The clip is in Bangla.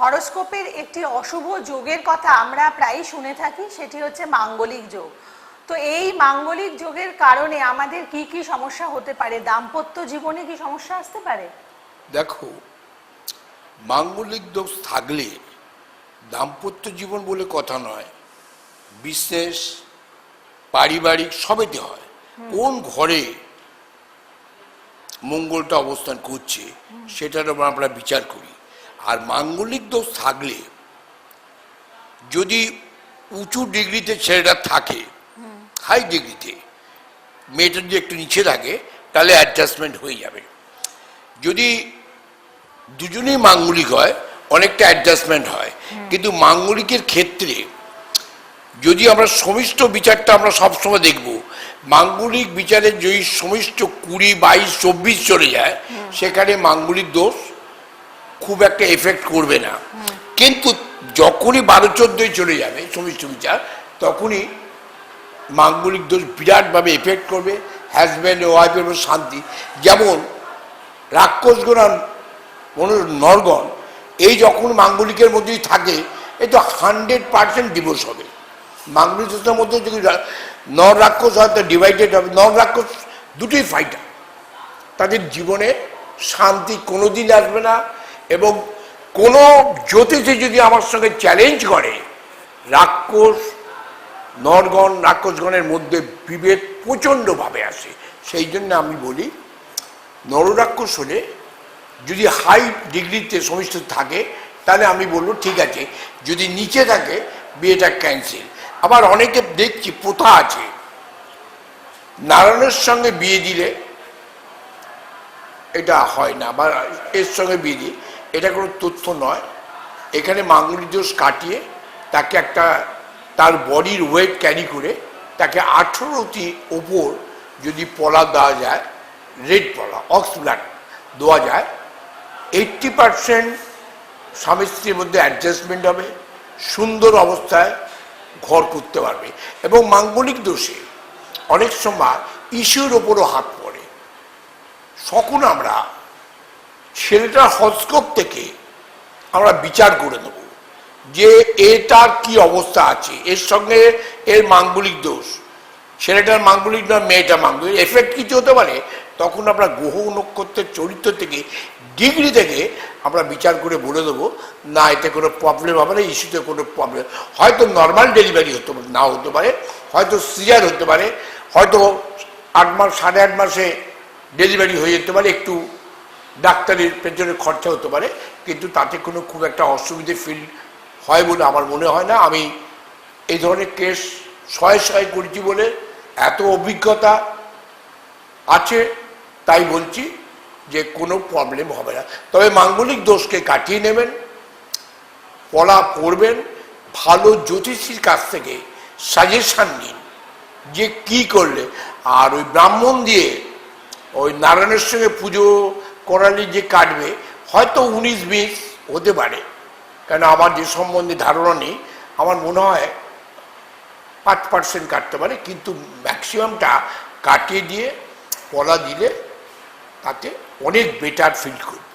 হরোস্কোপের একটি অশুভ যোগের কথা আমরা প্রায়ই শুনে থাকি সেটি হচ্ছে মাঙ্গলিক যোগ। তো এই মাঙ্গলিক যোগের কারণে আমাদের কি কি সমস্যা হতে পারে? দাম্পত্য জীবনে কি সমস্যা আসতে পারে? দেখো মাঙ্গলিক দোষ থাকলে দাম্পত্য জীবন বলে কথা নয় বিশেষ পারিবারিক সবেতে হয়। কোন ঘরে মঙ্গলটা অবস্থান করছে সেটার উপর আমরা বিচার করি। আর মাঙ্গলিক দোষ থাকলে যদি উঁচু ডিগ্রিতে ছেলেটা থাকে হাই ডিগ্রিতে মেয়েটা যদি একটু নিচে থাকে তাহলে অ্যাডজাস্টমেন্ট হয়ে যাবে। যদি দুজনেই মাঙ্গলিক হয় অনেকটা অ্যাডজাস্টমেন্ট হয়। কিন্তু মাঙ্গলিকের ক্ষেত্রে যদি আমরা সমিষ্ট বিচারটা আমরা সবসময় দেখব মাঙ্গলিক বিচারে যদি সমিষ্ট কুড়ি বাইশ চব্বিশ চলে যায় সেখানে মাঙ্গলিক দোষ খুব একটা এফেক্ট করবে না। কিন্তু যখনই বারো চোদ্দোই চলে যাবে সমিষ্ট বিচার তখনই মাঙ্গলিক দোষ বিরাটভাবে এফেক্ট করবে হ্যাজব্যান্ড ও ওয়াইফের উপর শান্তি। যেমন রাক্ষসগণ মনোর নরগণ, এই যখন মাঙ্গলিকের মধ্যেই থাকে, এ তো হান্ড্রেড পার্সেন্ট ডিভোর্স হবে। মাঙ্গলিক দোষের মধ্যে যদি নর রাক্ষস হয়, তো ডিভাইডেড হবে। নর রাক্ষস দুটোই ফাইটার তাদের জীবনে শান্তি কোনোদিন আসবে না। এবং কোনো জ্যোতিষে যদি আমার সঙ্গে চ্যালেঞ্জ করে, রাক্ষস, নরগণ, রাক্ষসগণের মধ্যে বিভেদ প্রচণ্ডভাবে আসে। সেই জন্য আমি বলি, নররাক্ষস হলে যদি হাই ডিগ্রিতে সমিষ্ট থাকে, তাহলে আমি বলব, ঠিক আছে, যদি নিচে থাকে, বিয়েটা ক্যান্সেল আবার অনেকে দেখছি, প্রথা আছে, নারায়ণের সঙ্গে বিয়ে দিলে, এটা হয় না, বা এর সঙ্গে বিয়ে দিই এটা কোনো তথ্য নয়। এখানে মাঙ্গলিক দোষ কাটিয়ে তাকে একটা, তার বডির ওয়েট ক্যারি করে তাকে আঠেরোটি ওপর যদি পলা দেওয়া যায় রেড পলা অক্স ব্লাড দেওয়া যায় এইট্টি পারসেন্ট স্বামী স্ত্রীর মধ্যে অ্যাডজাস্টমেন্ট হবে, সুন্দর অবস্থায় ঘর করতে পারবে। এবং মাঙ্গলিক দোষে অনেক সময় ইস্যুর ওপরও হাত পড়ে। সকল আমরা ছেলেটার হস্কোপ থেকে আমরা বিচার করে নেব যে এটার কি অবস্থা আছে। এর সঙ্গে এর মাঙ্গলিক দোষ। ছেলেটার মাঙ্গলিক না মেয়েটা মাঙ্গলিক। এফেক্ট কিছু হতে পারে। তখন আমরা গ্রহ নক্ষত্রের চরিত্র থেকে ডিগ্রি থেকে আমরা বিচার করে বলে দেবো, না, এতে কোনো প্রবলেম হবে না ইস্যুতে কোনো প্রবলেম হয়তো নর্মাল ডেলিভারি হতে পারে না হতে পারে। হয়তো সিজার হতে পারে। হয়তো আট মাস, সাড়ে আট মাসে ডেলিভারি হয়ে যেতে পারে, একটু ডাক্তারের পেছনে খরচা হতে পারে, কিন্তু তাতে কোনো খুব একটা অসুবিধে ফিল হয় বলে আমার মনে হয় না। আমি এই ধরনের কেস শয়ে শয়ে করেছি বলে এত অভিজ্ঞতা আছে, তাই বলছি যে কোনো প্রবলেম হবে না। তবে মাঙ্গলিক দোষকে কাটিয়ে নেবেন পড়া পড়বেন, ভালো জ্যোতিষীর কাছ থেকে সাজেশান নিন যে কি করলে। আর ওই ব্রাহ্মণ দিয়ে ওই নারায়ণের সঙ্গে পুজো করালে যে কাটবে, হয়তো উনিশ, বিশ হতে পারে। কেন আমার যে সম্বন্ধে ধারণা নেই, আমার মনে হয় পাঁচ পার্সেন্ট কাটতে পারে, কিন্তু ম্যাক্সিমামটা কাটিয়ে দিয়ে, পলা দিলে তাতে অনেক বেটার ফিল করবে।